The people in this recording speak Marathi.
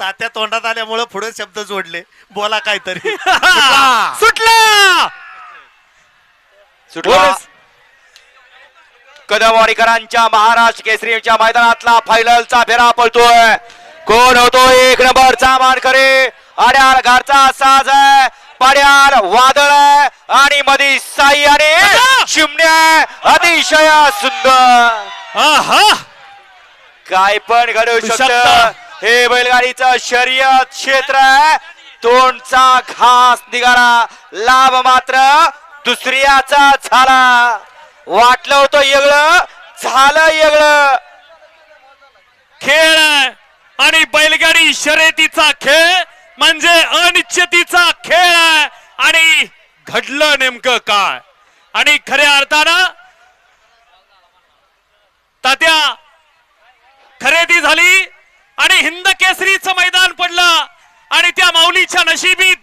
तात्या तोंडात आल्यामुळं पुढे शब्द जोडले. बोला काहीतरी. सुटला! सुटला. कदमवाडीकरांच्या महाराष्ट्र केसरीच्या मैदानातला फायनलचा फेरा पळतोय. कोण होतो एक नंबरचा मानकरी. आड्याल घरचा साज आहे. पाड्याल वादळ आहे. आणि मधी साई आणि चिमण्या. अतिशय सुंदर. आहा! काय पण घडू शकतं. हे बैलगाडीचं शर्यत क्षेत्र आहे. तोंडचा घास निघाला. लाभ मात्र दुसऱ्याचा झाला. वाटलं होतं येगळं झालं येगळं. खेळ आणि बैलगाडी शर्यतीचा खेळ म्हणजे अनिश्चितीचा खेळ आहे. आणि घडलं नेमकं काय? आणि खऱ्या अर्थानं तात्या खरेदी झाली आणि हिंद केसरीचं मैदान पडलं आणि त्या माऊलीच्या नशिबी